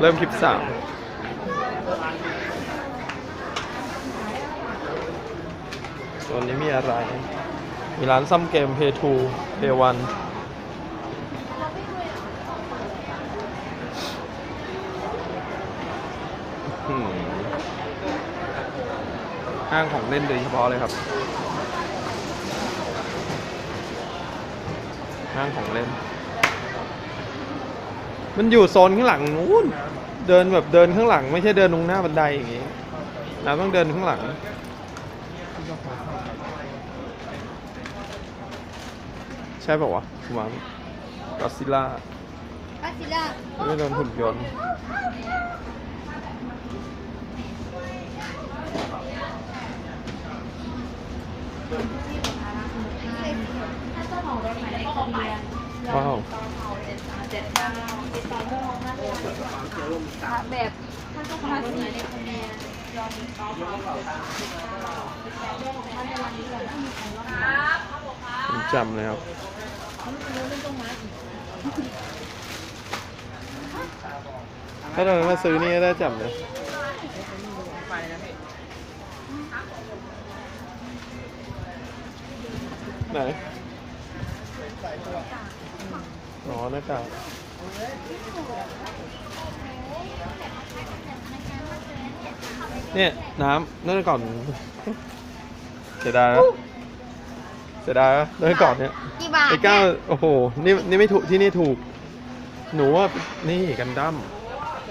เริ่มคลิปสามส่วนนี้มีอะไร มีร้านซ่อมเกม Pay 2 Pay 1ห้างของเล่นโดยเฉพาะเลยครับ ห้างของเล่น มันอยู่โซนข้างหลังนู้น เดินแบบเดินข้างหลัง ไม่ใช่เดินตรงหน้าบันไดอย่างงี้เราต้องเดินข้างหลัง ใช่ป่าวะวางก็ซิล่า ก็ซิล่าไม่โดนหุ่นยนต์ ว้าวแบบภาษีผมจำเลยครับถ้าเรามาซื้อนี่ได้จำเลยไหน อ๋อหน้ากากเนี่ยน้ำนั่นก่อนเสียดายแล้วเสียดายแล้วนั่นก่อนเนี่ยกี่บาทไอ้ก้าวโอ้โหนี่นี่ไม่ถูกที่นี่ถูก หนูว่านี่กันดั้ม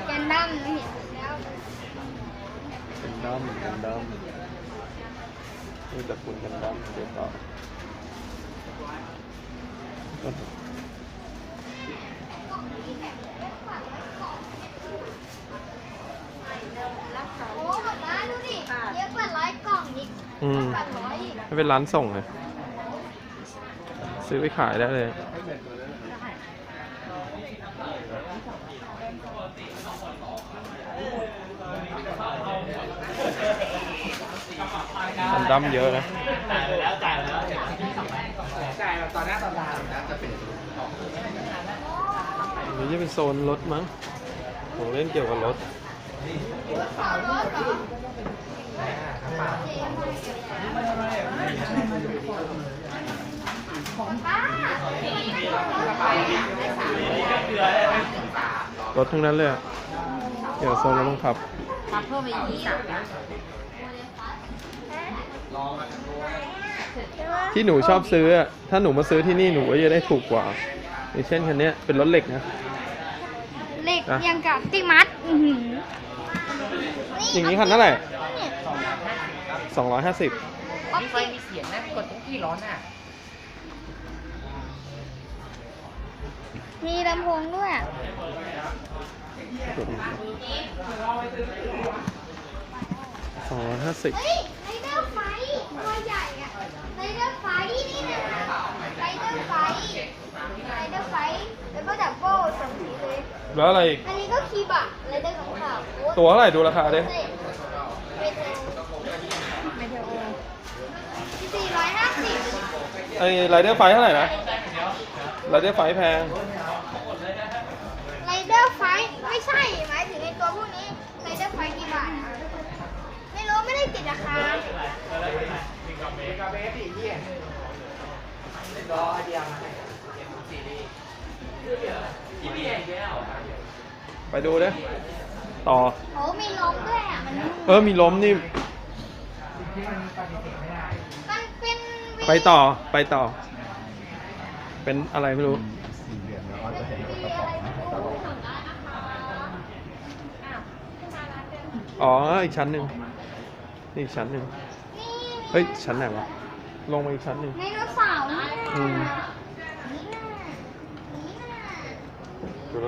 แกนดั้มเห็นแล้วกันดั้มกันดั้มนี่ตระกูลกันดั้มเดี๋ยวต่อโอ้แบบนั้นดูดิเยอะกว่าร้อยกล่อง อืมกว่าร้อยอีกไม่เป็นร้านส่งเลย ซื้อไปขายได้เลยกันดั้มเยอะนะจ่ายไปแล้วจ่ายแล้วจ่ายแบบตอนหน้าตอนตาเลยนะจะเป็นนนี้จะเป็นโซนรถมั้งของเล่นเกี่ยวกับรถ รถทั้งนั้นเลยอะเกี่ยวกับโซนรถบังคับ มาเพิ่มไปยี่สิบนะที่หนูชอบซื้ออะถ้าหนูมาซื้อที่นี่หนูก็จะได้ถูกกว่าอย่างเช่นคันเนี้ยเป็นรถเหล็กนะ เหล็กอะ ยังกับติ๊กมัด อือหือ อย่างนี้คันเท่าไหร่เนี่ย สองร้อยห้าสิบป๊อปมีไฟปี้มีเสียงนะกดทุกที่ร้อนอะ มีลำโพงด้วย สองร้อยห้าสิบเฮ้ยไรเดอร์ไฟตัวใหญ่อะไรเดอร์ไฟนี่นะไรเดอร์ไฟไรเดอร์ไฟแล้วก็ดับเบิลสองทีเลย แล้วอะไรอีกอันนี้ก็คีบอะไรเดอร์ของเขาโอ้ตัวเท่าไหร่ดูราคาดิ เมเทลเมเทลสี่ร้อยห้าสิบ ไอ้ไรเดอร์ไฟเท่าไหร่นะไรเดอร์ไฟแพง ไรเดอร์ไฟไม่ใช่หมายถึงในตัวพวกนี้ไรเดอร์ไฟกี่บาทอะไม่รู้ไม่ได้ติดราคารอไอเดียมาให้ซีรีส์ที่นี่อีกแล้วไปดูดิต่อ โอ้มีลมด้วยอะมัน เออมีล้มนี่มันเป็น ไปต่อไปต่อ เป็นอะไรไม่รู้อ๋ออีกชั้นหนึ่งนี่อีกชั้นหนึ่งนี่เฮ้ยชั้นไหนวะลงมาอีกชั้นหนึ่งไดโนเสาร์นี่อืมน่ะนี่น่ะนี่น่ะจูร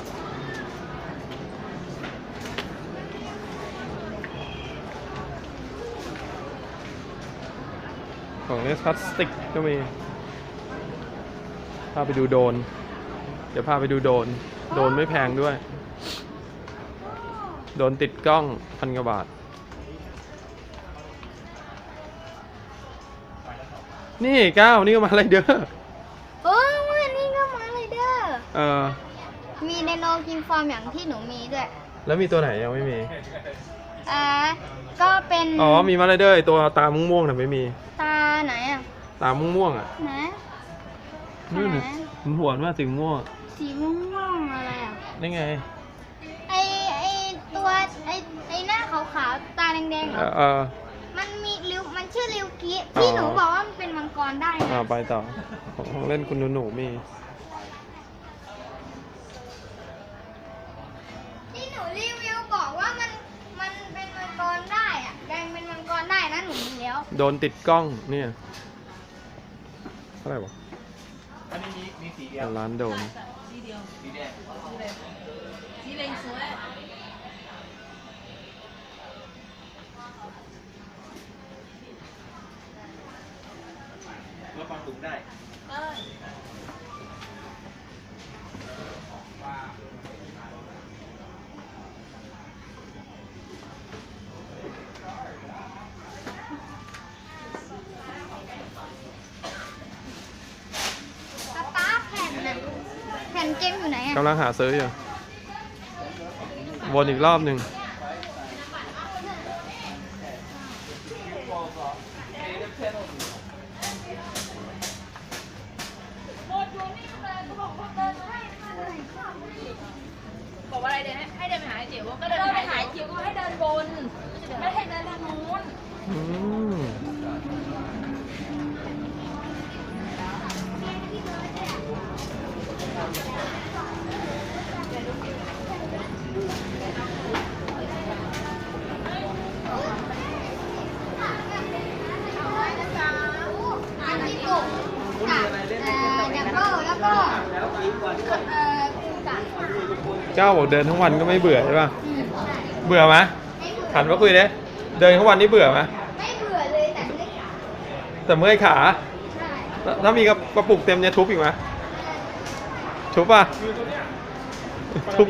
เดอร์โอ้ไปลงอีกชั้นหนึ่งไปหาซื้อของเล่นพลาสติกก็มี พาไปดูโดรนเดี๋ยวพาไปดูโดรนโดรนไม่แพงด้วย โดรนติดกล้องพันกว่าบาท นี่ก้าวนี่ก็มาอะไรเด้อโอ้วันนี้ก็มาเลยเด้อ เออ มีไดโนกินฟอร์มอย่างที่หนูมีด้วย แล้วมีตัวไหนยังไม่มี อ่า ก็เป็น อ๋อ มีมาไรเดอร์ไอ้ตัวตาม่วงๆน่ะไม่มี ตา ไหนอะตาม่วงๆอะไหนนี่ไหนมันหัวมากสีม่วงสีม่วงๆอะไรอะนี่ไงไอไอตัวไอไอหน้าขาวๆตาแดงๆเหรเอออเออมันมีริวมันชื่อริวกิที่อ๋อหนูบอกว่ามันเป็นมังกรได้อ่านะไปต่อของเล่นคุณหนูๆมี โดนติดกล้องเนี่ยเท่าไหร่วะอันนี้มีมีสีเดียวร้านโดนสีแดง สีเหลงสวย กำลังหาซื้ออยู่ วนอีกรอบหนึ่งเอกว่าอะไรเดินให้ให้เดินไปหาไอ้จิ๋วก็เดินไปหาไอ้จิ๋วก็ให้เดินบน ไม่ให้เดินทางนู้น อืม อันที่ต กกับเอ่อดับเบิลแล้วก็เอ่อคูกับเจ้าบอกเดินทั้งวันก็ไม่เบื่อใช่ป่ะ อืมเบื่อไหมไม่เบื่อหันมาคุยเด้เดินทั้งวันนี่เบื่อไหมไม่เบื่อเลยแต่ไม่ขาดแต่เมื่อยขา ใช่ถ้าถ้ามีกระกระปุกเต็มเนี่ยทุบอีกไหมทุบป่ะ ทุบ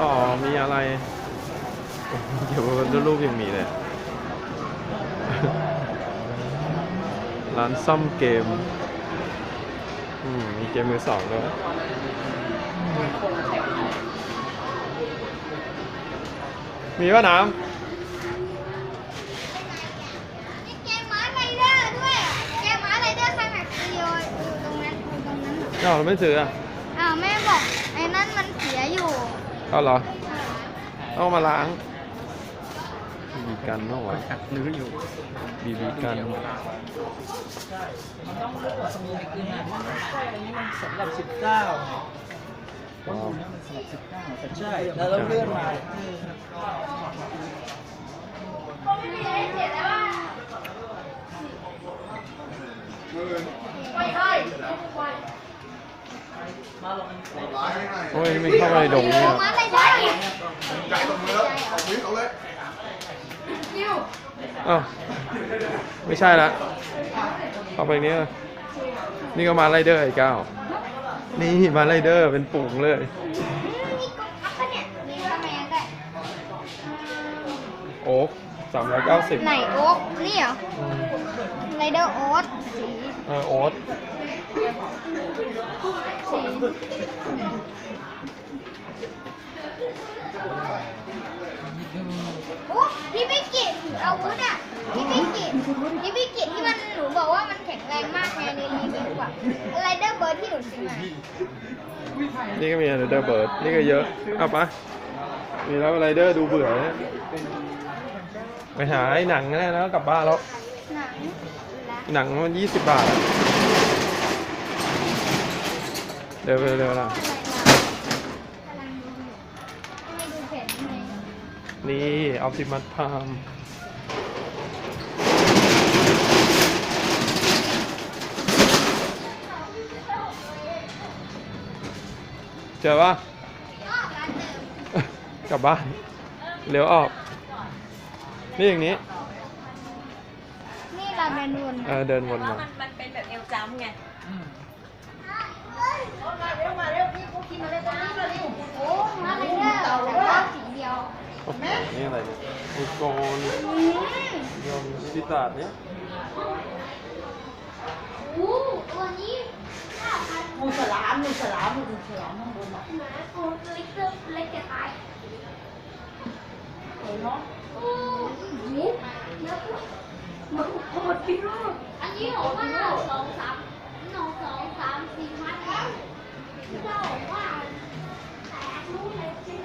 อ๋อมีอะไร เดี๋ยวรูปยังมีเลย ร้านซ่อมเกมอืมมีเกมมือสองด้วยมีป่ะน้มีเกมม้าไรเดอร์ด้วยอะเกมม้าไรเดอร์ใครแม็กซ์ซีโออยู่ตรงนั้นอยู่ตรงนั้นเหรอำอ้าวเราไม่ซื้ออะอ้าวแม่บอกไอ้นั่นมันเสียอยู่เอาเหรอ เอามาล้าง บีบีกันเมื่อวานนึกอยู่บีบีกันใช่อันนี้มันสำหรับสิบเก้าว้าวใช่แล้วเราเลื่อนมาโอ้ยมันเข้ามาในดงเนี่ยม้าไรเด อร์ไก่ตรงมือแล้วเอามือเขาเลยอ้าวไม่ใช่ละเข้าไปเนี้ยนี่ก็มาไรเดอร์ไอ้ก้าวนี่มาไรเดอร์เป็นปุ๋งเลยมีกบอัพปะเนี่ยมีทำไมยังได้โอ๊กสามร้อยเก้าสิบไหนโอ๊กนี่เหรอไรเดอร์โอ๊ตสีเออโอ๊ตสี ออาวุธอะพี่ไม่กิตพี่ไม่กิตที่มันหนูบอกว่ามันแข็งแรงมากไงในรีวิวอะไรเดอร์เบิร์ดที่หนูซื้อมานี่ก็มีไรเดอร์เบิร์ดนี่ก็เยอะเอาปะมีแล้วไรเดอร์ดูเบื่อเนี่ยไปหาไอ้หนังแน่แล้วกลับบ้านแล้ว หนังและหนังมันยี่สิบบาทอะเร็วเร็วเร็วล่ะกำลังดูอยู่ไม่ดูแผนไงนี่ออปติมัสพาม อปะก็ร้านเดิมกลับบ้านเลี้ยวออก นี่อย่างนี้ นี่ร้านเดินวนเออเดินวนว่ามา มันมันเป็นแบบเอลจัมป์ไง โอ้มาเลยเด้อแต่ว่าสีเดียวโอ้โหนี่อะไรเนี่ยอุปกรณ์อืมยมพิศาจเนี่ยโอ้ตัวนี้ห้าพัน มูสลามมูสลามมูสลามข้างบนอะหมาตัวเล็กเล็กเล็กจะตายเห็นเนาะโอ้โหเยอะมากมันโหดจริงอะอันนี้หรอว่าสองสามหนึ่งสองสามสี่พันแล้วเจ้าว่าแตกรู้เลยจริง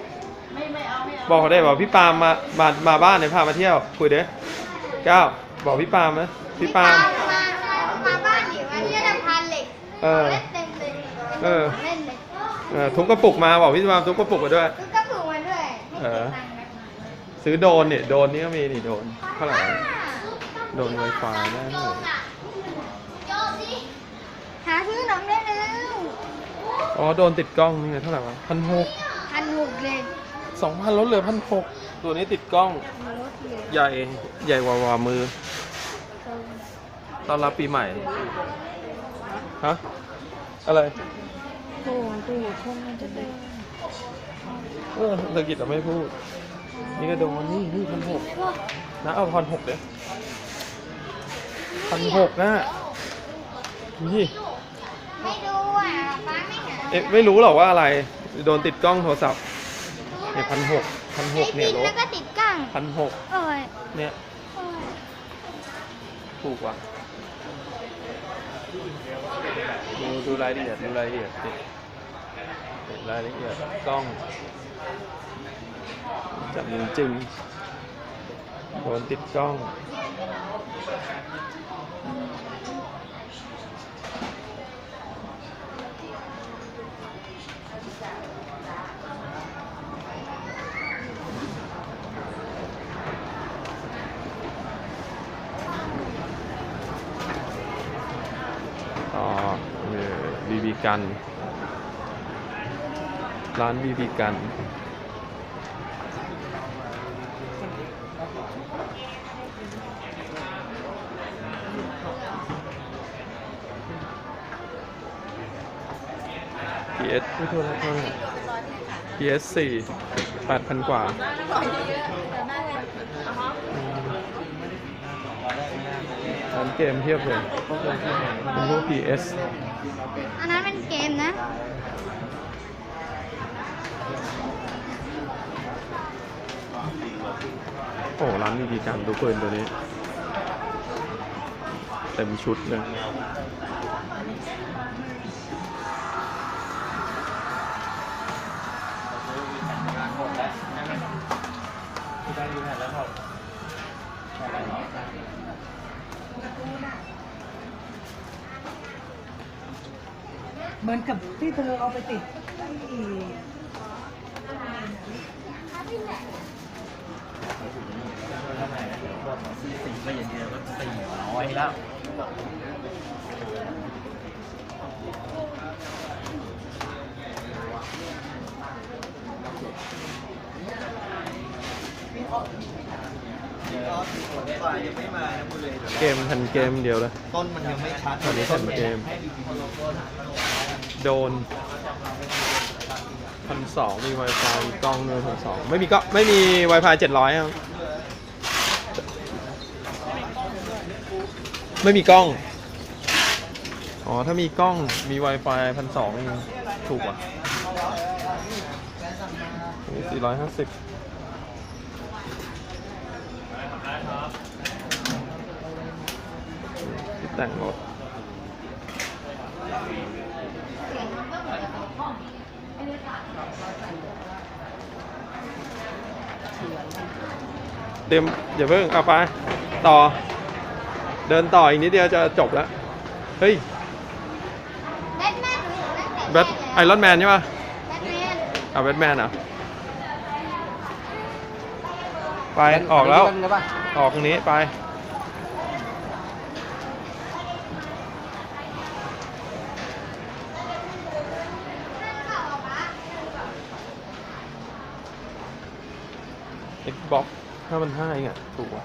ไม่ไม่เอาไม่เอาบอกเขาได้บอกพี่ปาล์มมามามาบ้านเนี่อยพามาเที่ยวคุยเด้เก้าบอกพี่ปาล์มนะพี่ปาล์มมามามาบ้านดิมาที่จะพันเหล็กเออเล่นเต็ม เลยเออ เล่นเลยเออทุกกระปุกมาบอกพี่ปาล์มทุกกระปุกมาด้วยลูกก็ผูกมาด้วยให้เอเก็อบตังค์นะซื้อโดรนเนี่ยโดรนนี่ก็มีนี่โดรนเท่าไหร่วะโดน Wi-Fi ได้โยนอะโยนสิหาซื้อหนังได้แล้วอ๋อโดรนติดกล้องนี่ไงเท่าไหร่วะพันหกพันหกเลยสองพันลดเหลือพันหกตัวนี้ติดกล้องรถเลยใหญ่ใหญ่กว่าวามือต้อนรับปีใหม่ฮะอะไร โอ้ดูคงมันจะเดินเออเศรษฐกิจเราไม่พูด นี่ก็โดนนี่นี่พันหกนะเอาพันหกเด้พันหกนะนี่ไม่ดูอะป้าไม่หาเอ๊ะไม่รู้หรอกว่าอะไร โดนติดกล้องโทรศัพท์เนี่ยพันหกพันหกใช้เนี่ยบินรแล้วถก็ติดกั้งพันหกโอ้ยเนี่ยโอ้ยถูกว่ะ ดูดูรายละเอียดดูรายละเอียดสิรายละเอียดกล้องจับจริงโดนติดกล้อง กัน ร้านบีบีกันพีเอสไม่ถูกแล้วพีเอสสี่แปดพันกว่า ร้านเกมเทียบเลยเป็นรูป PS อันนั้นเป็นเกมนะ โอ้ร้านบีบีกันดูปืนตัวนี้ เต็มชุดเลย เหมือนกับที่เธอเอาไปติดที่สี่ก็อย่างเดียวก็สี่น้อยแล้ว เกมทันเกมเดียวเลย ต้นมันยังไม่ชัดตอนนี้ทันเกม โดนพันสองมี Wi-Fi มีกล้องด้วยพันสองไม่มีก็ไม่มี Wi-Fi เจ็ดร้อยครับไม่มีกล้อง อ๋อ ถ้ามีกล้องมี Wi-Fi พันสองถูกกว่าสี่ร้อยห้าสิบ แต่งรถเต็มอย่าเพิ่งเอาไป ต่อ เดินต่ออีกนิดเดียวจะจบแล้ว เฮ้ยแบทแมนหนูเห็นตั้งแต่แบทไอรอนแมนใช่ปะแบทแมนเอาแบทแมนเหรอไป ออกแล้ว ออกตรงนี้ไป นั่นเปล่าป๊า Xbox ถ้ามันห้าเองอะถูกว่ะ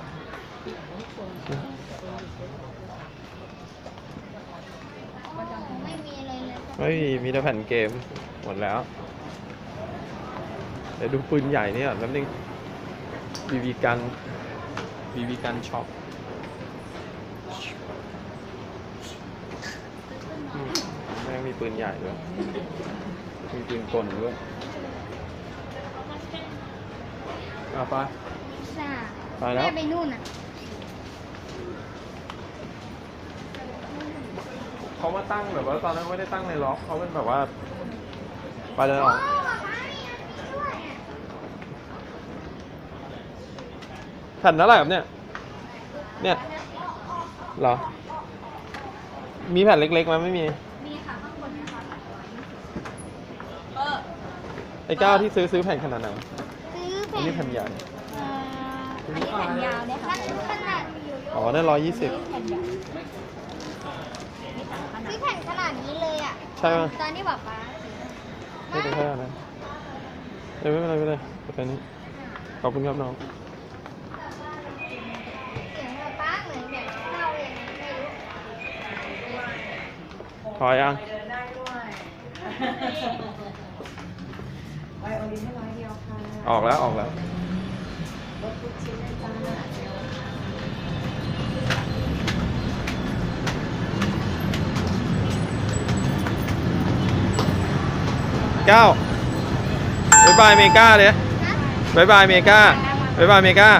ไม่มีอะไรเลยไม่มีมีแต่แผ่นเกม หมดแล้ว เดี๋ยวดูปืนใหญ่นี่ก่อนแป๊บนึงบีบีกันบีบีกันช็อปอืมแม่งมีปืนใหญ่ด้วย มีปืนกลด้วยอะไป ซ่าไปแล้ว แม่ไปนู่นอะเขามาตั้งแบบว่าตอนนั้นไม่ได้ตั้งในล็อกเขาเป็นแบบว่า ไปเลยออกโอ้ป๊าป๊ามีอันนี้ด้วยอะแผ่นเท่าไหร่ครับเนี่ย เนี่ยเหรอ มีแผ่นเล็กๆไหมไม่มี มีค่ะข้างบนนะคะเออไอ้ก้าวที่ซื้อซื้อแผ่นขนาดไหนซื้ออันแผ่นนี้แผ่นใหญ่เอ่ออันนี้แผ่นยาวเนี่ยค่ะมันขนาดอ๋อได้ร้อยยี่สิบแผ่นใหญ่นี่ต่างขนาซื้ดอแผ่นขนาดนี้เลยอะ ใช่ไหมตอนที่ป๊าป๊าไม่เป็นไรนะเอ้ยไม่เป็นไรไม่เป็นไรเอาไปนี้ขอบคุณครับน้องเสียงป๊าป๊าเหมือนแบบเข้าเลยนะไม่รู้พอยังไปโอลินให้ร้อยเดียวค่ะออกแล้วออกแล้ว เก้าบายบายเมกาเลยบายบายเมกาบายบายเมกา